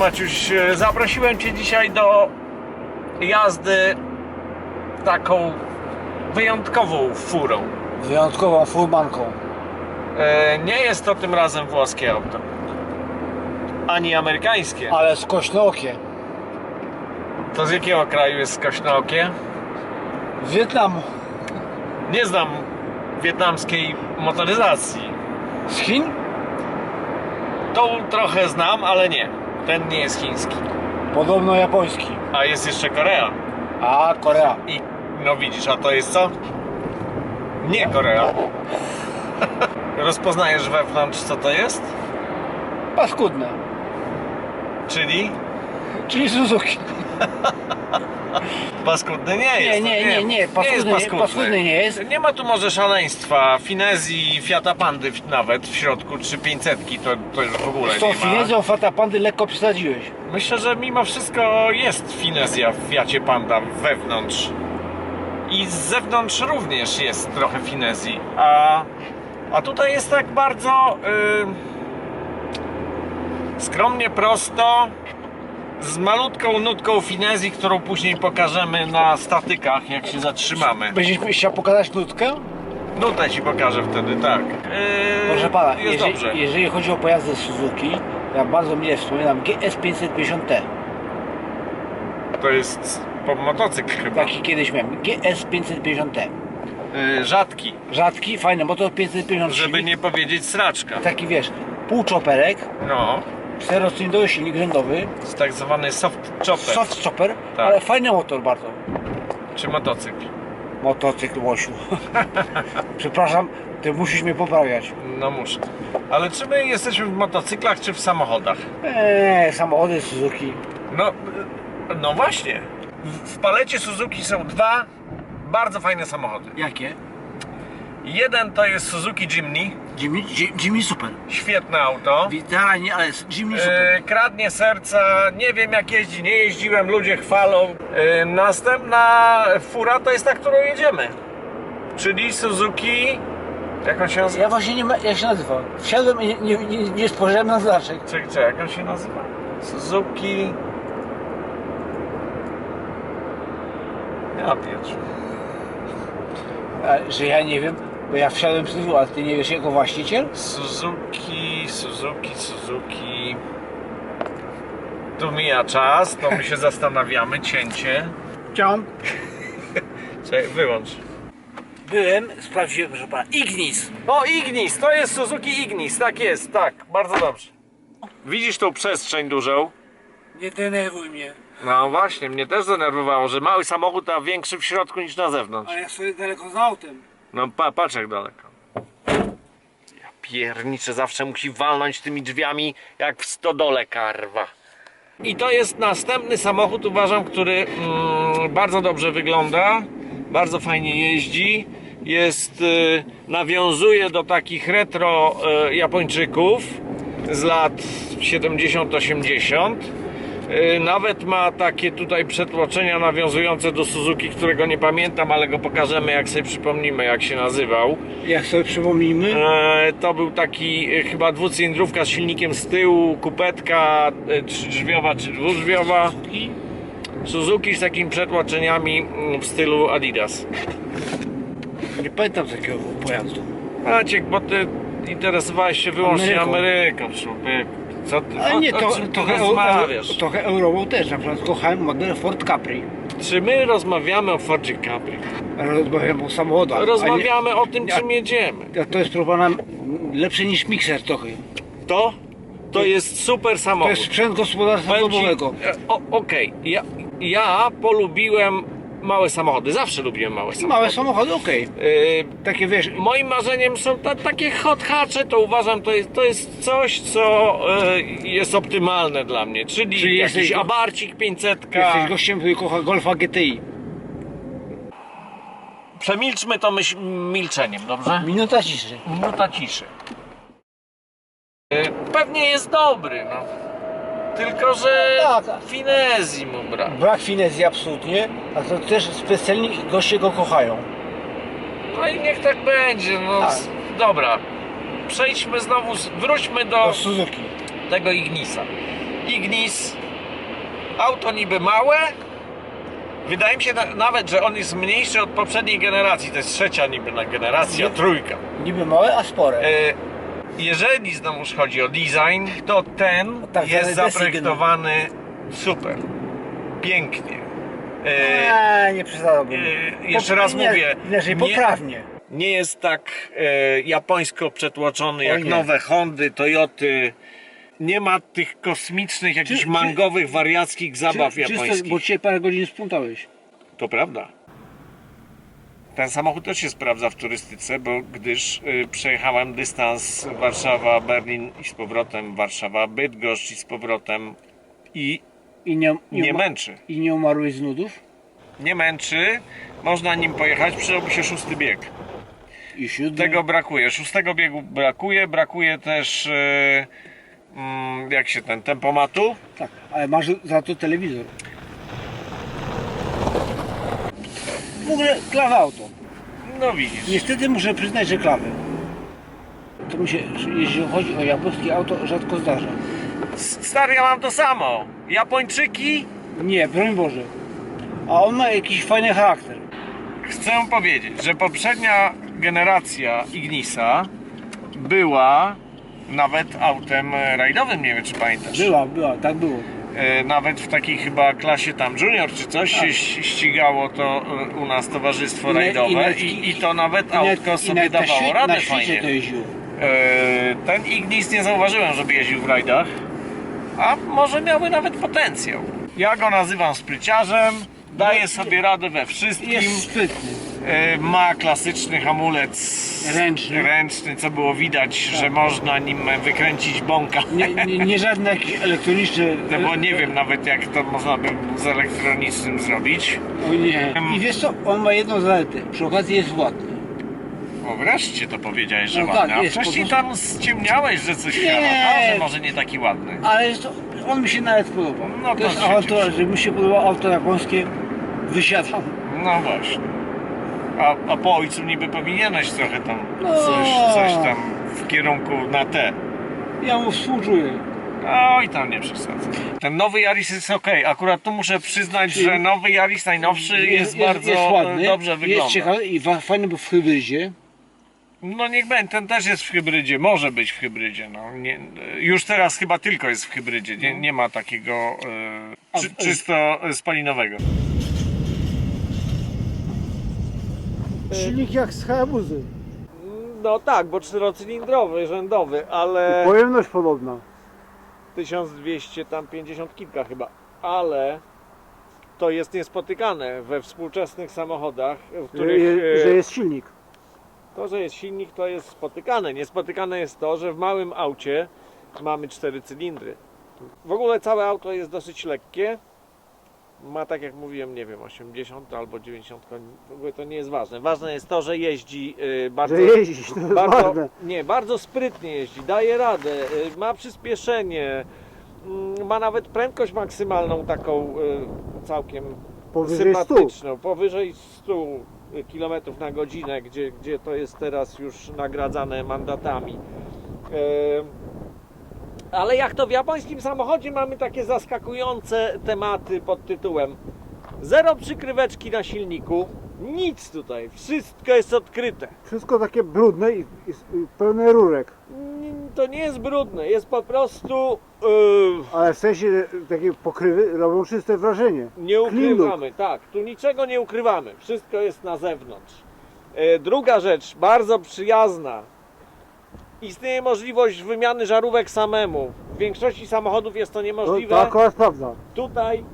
Maciuś, E, zaprosiłem Cię dzisiaj do jazdy taką wyjątkową furą. Wyjątkową furmanką. E, Nie jest to tym razem włoskie auto. Ani amerykańskie. Ale skośnookie. To z jakiego kraju jest skośnookie? Z Wietnamu. Nie znam wietnamskiej motoryzacji. Z Chin? Tą trochę znam, ale nie. Ten nie jest chiński. Podobno japoński. A jest jeszcze Korea. A, Korea. I no widzisz, a to jest co? Nie Korea. Rozpoznajesz wewnątrz co to jest? Paskudne. Czyli Czyli Suzuki. paskudny nie Nie, jest. nie, nie, nie, jest paskudny paskudny nie jest. Nie ma tu może szaleństwa, finezji Fiata Pandy nawet w środku, czy 500 to, to już w ogóle tą nie ma. finezją Fata Pandy lekko przesadziłeś. Myślę, że mimo wszystko jest finezja w Fiacie Panda wewnątrz. I z zewnątrz również jest trochę finezji. A, a tutaj jest tak bardzo y, skromnie prosto, z malutką nutką finezji, którą później pokażemy na statykach, jak się zatrzymamy. Będziesz chciał pokazać nutkę? Nutę ci pokażę wtedy, tak. Yy, Proszę pana, jest jeżeli, dobrze. jeżeli chodzi o pojazdy Suzuki, ja bardzo mile wspominam GS550T. To jest po motocykl chyba. Taki kiedyś miałem. GS550T. Yy, rzadki, Rzadki, fajny motor 550 żeby nie powiedzieć sraczka. Taki wiesz, półczoperek, No, czterocylindrowy silnik rzędowy, jest tak zwany soft chopper, soft chopper, Tak. ale fajny motor bardzo. czy motocykl. Motocykl Łosiu. Przepraszam, ty musisz mnie poprawiać. No muszę. Ale czy my jesteśmy w motocyklach, czy w samochodach? Eee, samochody Suzuki. No, no właśnie. W, w palecie Suzuki są dwa bardzo fajne samochody. Jakie? Jeden to jest Suzuki Jimny, Jimmy, Ji- Jimmy super. świetne auto. Witalnie, ale Jimmy super. E, kradnie serca, nie wiem jak jeździ, nie jeździłem, ludzie chwalą. E, następna fura to jest ta, którą jedziemy. Czyli Suzuki. Jak on się nazywa? Ja właśnie nie ma, jak się nazywa. Wsiadłem i nie, nie, nie, nie spojrzałem na znaczek. Czekaj, czekaj, jak on się nazywa? Suzuki. Ja pierdź. A, że ja nie wiem, bo ja wsiadłem z tyłu, a ty nie wiesz jako właściciel? Suzuki, Suzuki, Suzuki. Tu mija czas, to my się zastanawiamy, cięcie. Chciałem. Czekaj, wyłącz. Byłem, sprawdziłem, proszę pana. Ignis. O, Ignis, to jest Suzuki Ignis, tak jest, tak, bardzo dobrze. Widzisz tą przestrzeń dużą? Nie denerwuj mnie. No właśnie, mnie też zdenerwowało, że mały samochód, a większy w środku niż na zewnątrz. ja stoję daleko za autem. No pa, patrz jak daleko. Ja pierniczę, zawsze musi walnąć tymi drzwiami jak w stodole karwa. I to jest następny samochód, uważam, który mm, bardzo dobrze wygląda, bardzo fajnie jeździ. Jest, y, nawiązuje do takich retro y, Japończyków z lat 70-80. Y, Nawet ma takie tutaj przetłoczenia nawiązujące do Suzuki, którego nie pamiętam, ale go pokażemy jak sobie przypomnimy jak się nazywał. Jak sobie przypomnijmy. E, To był taki e, chyba dwucylindrówka z silnikiem z tyłu, kupetka e, trzydrzwiowa czy dwudrzwiowa. Suzuki z takimi przetłoczeniami mm, w stylu Adidas. nie pamiętam takiego pojazdu. Maciek, bo ty interesowałeś się wyłącznie Ameryką. Ameryką, człowieku. Co ty, Ale nie, o, to, o czym ty trochę, rozmawiasz? trochę Eurową też. Na przykład kochałem model Ford Capri. Czy my rozmawiamy o Fordzie Capri? Rozmawiam o samochodach. a nie- Rozmawiamy o tym, czym jedziemy. a To jest pana lepsze niż mikser trochę. To? To jest super To samochód. jest sprzęt gospodarstwa domowego. e, Okej, ja, ja polubiłem małe samochody, zawsze lubiłem małe samochody. Małe samochody, okej. Y, Takie wiesz, Moim marzeniem są ta, takie hot hatche, to uważam, to jest, to jest coś, co y, jest optymalne dla mnie. Czyli, Czyli jakiś jesteś go- abarcik 500. jesteś gościem, który kocha Golfa GTI. Przemilczmy to myśl, milczeniem, dobrze? Minuta ciszy. Minuta ciszy. Y, Pewnie jest dobry, no. Tylko, że Tak, finezji mu brak. Brak finezji absolutnie, a to też specjalni goście go kochają. No i niech tak będzie, no. Tak. s- Dobra. Przejdźmy znowu, wróćmy do Do Suzuki. tego Ignisa. Ignis. Auto niby małe. Wydaje mi się na, nawet, że on jest mniejszy od poprzedniej generacji. To jest trzecia niby na generacja, Nie. trójka. Niby małe, a spore. E, jeżeli znowuż chodzi o design, to ten Tak, jest zaprojektowany super. Pięknie. E, Eee, nie przesadzałbym. e, jeszcze raz nie, mówię, nie- poprawnie. nie jest tak e, japońsko przetłoczony jak nie. nowe Hondy, Toyoty. Nie ma tych kosmicznych, jakichś mangowych, wariackich zabaw Czy- czysto, japońskich. Bo dzisiaj parę godzin sprzątałeś. To prawda. Ten samochód też się sprawdza w turystyce, bo gdyż y, przejechałem dystans Warszawa-Berlin i z powrotem Warszawa-Bydgoszcz i z powrotem i I nie, nie uma- męczy. I nie umarłeś z nudów? Nie męczy, można nim pojechać, przydałby się szósty bieg. I siódmy. Tego brakuje, szóstego biegu brakuje, brakuje też y, mm, jak się ten, tempomatu. Tak, ale masz za to telewizor. W ogóle klawa auto. No widzisz. Niestety muszę przyznać, że klawy. To mi się, jeśli chodzi o japońskie auto, rzadko zdarza. Stary, ja mam to samo. Japończyki Nie, broń Boże. A on ma jakiś fajny charakter. Chcę powiedzieć, że poprzednia generacja Ignisa była nawet autem rajdowym, nie wiem czy pamiętasz. Była, była, tak było. E, Nawet w takiej chyba klasie tam junior czy coś Tak. się ścigało to e, u nas towarzystwo I i rajdowe na- i, i to nawet I autko i sobie dawało radę fajnie. E, Ten Ignis nie zauważyłem, żeby jeździł w rajdach, a może miałby nawet potencjał. Ja go nazywam spryciarzem, daje sobie radę we wszystkim. Jest sprytny. E, Ma klasyczny hamulec Ręczny. ręczny, co było widać, że można nim wykręcić bąka. Nie, nie, nie żadne jakieś elektroniczne... No bo nie wiem nawet jak to można by z elektronicznym zrobić. O nie. I wiesz co, on ma jedną zaletę. Przy okazji jest ładny. O wreszcie to powiedziałeś, że No ładny. tak, A jest, wcześniej po prostu- tam ściemniałeś, że coś Nie. że może nie taki ładny. Ale jest to, on mi się nawet podoba. No to to jest awantura, że mi się podoba auto japońskie. Wysiadam. No właśnie. A, a po ojcu niby powinieneś trochę tam No. coś, coś tam w kierunku na T. Ja mu współczuję. Oj, tam nie przesadzę. Ten nowy Yaris jest ok. Akurat tu muszę przyznać, że nowy Yaris najnowszy jest, bardzo ładny, dobrze wygląda. Jest ciekawy i fajny był w hybrydzie. No niech będzie, ten też jest w hybrydzie, może być w hybrydzie. No. Nie, już teraz chyba tylko jest w hybrydzie, nie, nie ma takiego e, czy, w- czysto spalinowego. Silnik jak z Hayabuzy. No tak, bo czterocylindrowy, rzędowy, ale Pojemność podobna. 1200 tam 50 kilka chyba, ale to jest niespotykane we współczesnych samochodach, w których e, jest silnik. To, że jest silnik, to jest spotykane. Niespotykane jest to, że w małym aucie mamy cztery cylindry. W ogóle całe auto jest dosyć lekkie. Ma, tak jak mówiłem, nie wiem, 80 albo 90 koni. W ogóle to nie jest ważne. Ważne jest to, że jeździ yy, bardzo. Że jeździć, to jest bardzo, ważne. nie, bardzo sprytnie jeździ, daje radę, y, ma przyspieszenie, mm, ma nawet prędkość maksymalną taką y, całkiem Powyżej 100. sympatyczną, powyżej 100 km na godzinę, gdzie, gdzie to jest teraz już nagradzane mandatami. Ale jak to w japońskim samochodzie mamy takie zaskakujące tematy pod tytułem Zero przykryweczki na silniku, nic tutaj, wszystko jest odkryte. Wszystko takie brudne i, i, i pełne rurek. To nie jest brudne, jest po prostu yy, Ale w sensie takie pokrywy robią czyste wrażenie. Nie ukrywamy, tak, tu niczego nie ukrywamy, wszystko jest na zewnątrz. E, Druga rzecz, bardzo przyjazna. Istnieje możliwość wymiany żarówek samemu. W większości samochodów jest to To, niemożliwe. to akurat prawda. Tutaj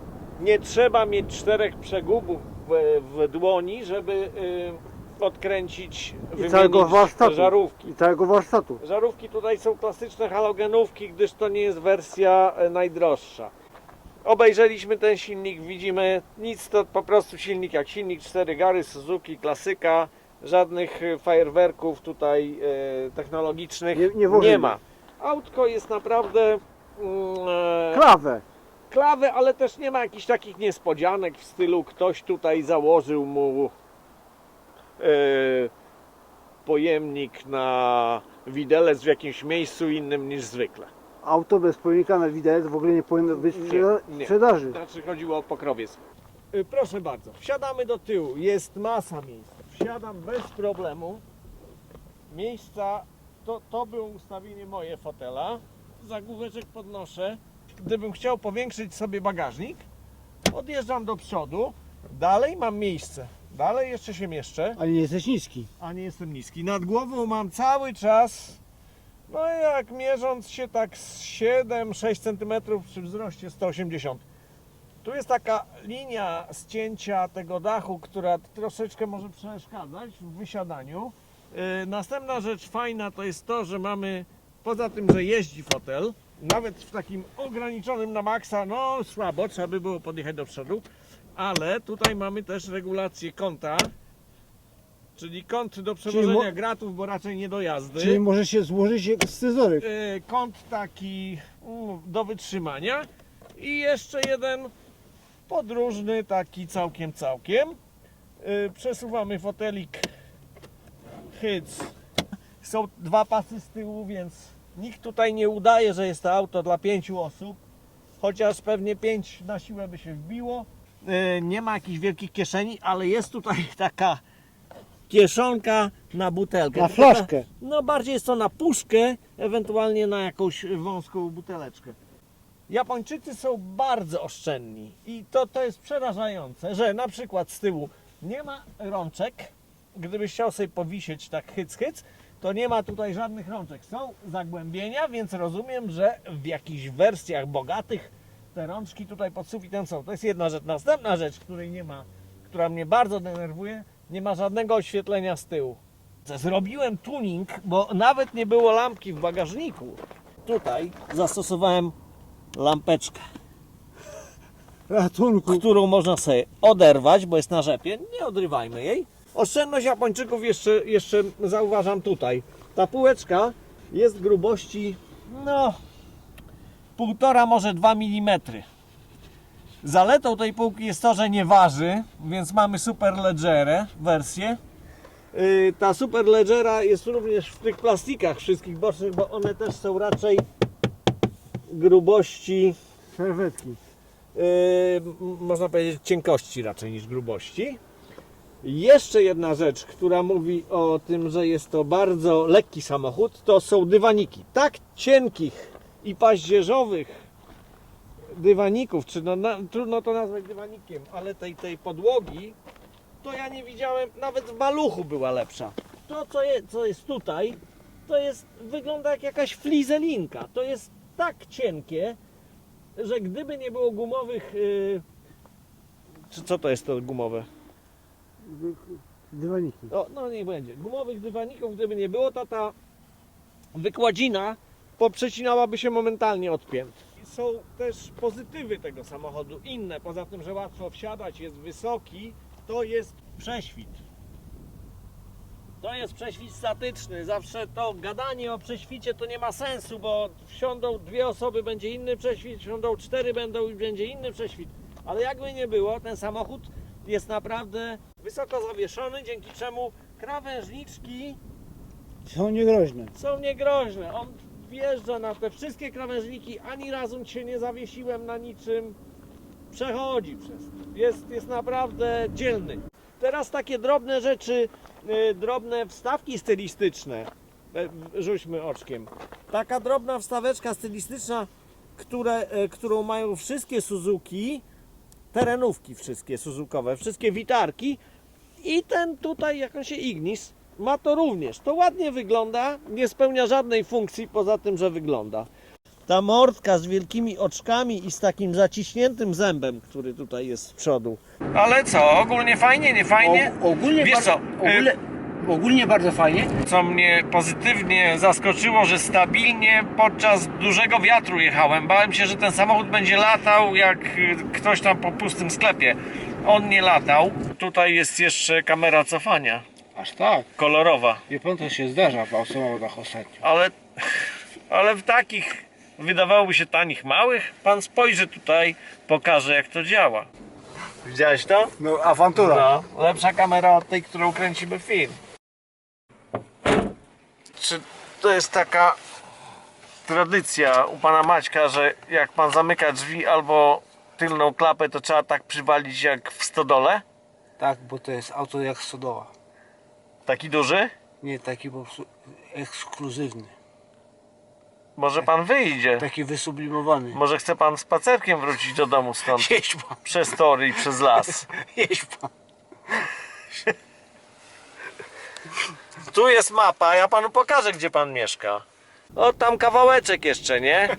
nie trzeba mieć czterech przegubów w, w dłoni, żeby y, odkręcić, I całego wymienić warsztatu. żarówki. I całego warsztatu. Żarówki tutaj są klasyczne halogenówki, gdyż to nie jest wersja e, najdroższa. Obejrzeliśmy ten silnik, widzimy nic, to po prostu silnik jak silnik 4 gary Suzuki, klasyka, żadnych e, fajerwerków tutaj e, technologicznych Nie- nie włożymy. ma. Autko jest naprawdę mm, e, Klawę. ale też nie ma jakichś takich niespodzianek w stylu ktoś tutaj założył mu e, pojemnik na widelec w jakimś miejscu innym niż zwykle. auto bez pojemnika na widelec w ogóle nie powinno być sprzeda- nie. sprzedaży. Znaczy chodziło o pokrowiec. Proszę bardzo, wsiadamy do tyłu, jest masa miejsca. Wsiadam bez problemu. Miejsca, to, to było ustawienie moje fotela. Zagłóweczek podnoszę. Gdybym chciał powiększyć sobie bagażnik, odjeżdżam do przodu. Dalej mam miejsce. Dalej jeszcze się mieszczę. Ale nie jesteś niski. a nie jestem niski. Nad głową mam cały czas, no jak mierząc się tak z 7-6 cm przy wzroście 180. Tu jest taka linia ścięcia tego dachu, która troszeczkę może przeszkadzać w wysiadaniu. Yy, Następna rzecz fajna to jest to, że mamy, poza tym, że jeździ fotel, nawet w takim ograniczonym na maksa, no słabo, trzeba by było podjechać do przodu, ale tutaj mamy też regulację kąta, Czyli kąt do przewożenia gratów, bo raczej nie do jazdy. Czyli może się złożyć jak scyzoryk. E, Kąt taki mm, do wytrzymania. I jeszcze jeden podróżny, taki całkiem, całkiem. E, Przesuwamy fotelik hyc. Są dwa pasy z tyłu, więc nikt tutaj nie udaje, że jest to auto dla pięciu osób. Chociaż pewnie pięć na siłę by się wbiło. E, Nie ma jakichś wielkich kieszeni, ale jest tutaj taka kieszonka na butelkę. Na flaszkę. No bardziej jest to na puszkę, ewentualnie na jakąś wąską buteleczkę. Japończycy są bardzo oszczędni i to, to jest przerażające, że na przykład z tyłu nie ma rączek. Gdybyś chciał sobie powisieć tak hyc hyc, to nie ma tutaj żadnych rączek. Są zagłębienia, więc rozumiem, że w jakichś wersjach bogatych te rączki tutaj pod sufitem są. To jest jedna rzecz. Następna rzecz, której nie ma, która mnie bardzo denerwuje, nie ma żadnego oświetlenia z tyłu. Zrobiłem tuning, bo nawet nie było lampki w bagażniku. Tutaj zastosowałem lampeczkę, Ratunku. którą można sobie oderwać, bo jest na rzepie. Nie odrywajmy jej. Oszczędność Japończyków jeszcze, jeszcze zauważam tutaj. Ta półeczka jest grubości no półtora, może 2 mm. Zaletą tej półki jest to, że nie waży, więc mamy Superledgerę wersję. Yy, Ta Superledgera jest również w tych plastikach wszystkich bocznych, bo one też są raczej grubości Serwetki. Yy, można powiedzieć cienkości raczej niż grubości. Jeszcze jedna rzecz, która mówi o tym, że jest to bardzo lekki samochód, to są dywaniki. Tak cienkich i paździerzowych dywaników, czy no, na, trudno to nazwać dywanikiem, ale tej, tej podłogi, to ja nie widziałem, nawet w maluchu była lepsza. To, co, je, co jest tutaj, to jest, wygląda jak jakaś flizelinka. To jest tak cienkie, że gdyby nie było gumowych. Yy... Czy co to jest to gumowe? Dywaniki. No, no nie będzie. Gumowych dywaników, gdyby nie było, to ta wykładzina poprzecinałaby się momentalnie od pięt. Są też pozytywy tego samochodu inne, poza tym, że łatwo wsiadać, jest wysoki, to jest prześwit. To jest prześwit statyczny. Zawsze to gadanie o prześwicie to nie ma sensu, bo wsiądą dwie osoby, będzie inny prześwit, wsiądą cztery, będą i będzie inny prześwit. Ale jakby nie było, ten samochód jest naprawdę wysoko zawieszony, dzięki czemu krawężniczki Są niegroźne. są niegroźne. On wjeżdża na te wszystkie krawężniki, ani razu się nie zawiesiłem na niczym. Przechodzi przez to. Jest, jest naprawdę dzielny. Teraz takie drobne rzeczy, y, drobne wstawki stylistyczne. E, Rzućmy oczkiem. Taka drobna wstaweczka stylistyczna, które, e, którą mają wszystkie Suzuki, terenówki wszystkie Suzukowe, wszystkie witarki i ten tutaj, jak on się Ignis, ma to również. To ładnie wygląda, nie spełnia żadnej funkcji poza tym, że wygląda. Ta mordka z wielkimi oczkami i z takim zaciśniętym zębem, który tutaj jest z przodu. Ale co, ogólnie fajnie, nie fajnie? O, ogólnie, Wiesz bardzo, co, y- ogólnie, ogólnie bardzo fajnie. Co mnie pozytywnie zaskoczyło, że stabilnie podczas dużego wiatru jechałem. Bałem się, że ten samochód będzie latał jak y, ktoś tam po pustym sklepie. On nie latał. Tutaj jest jeszcze kamera cofania, Aż tak. kolorowa. Wie pan, to się zdarza w samochodach ostatnio. Ale, ale w takich wydawałoby się tanich, małych, pan spojrzy tutaj, pokaże jak to działa. Widziałeś to? No, awantura. No, lepsza kamera od tej, którą kręcimy film. Czy to jest taka tradycja u pana Maćka, że jak pan zamyka drzwi albo tylną klapę, to trzeba tak przywalić jak w stodole? Tak, bo to jest auto jak stodoła. Taki duży? Nie taki po prostu ekskluzywny. Może pan wyjdzie. Taki wysublimowany. Może chce pan spacerkiem wrócić do domu stąd. Jeźdź pan. Przez tory i przez las. Jeźdź pan. Tu jest mapa, ja panu pokażę, gdzie pan mieszka. O, tam kawałeczek jeszcze, nie?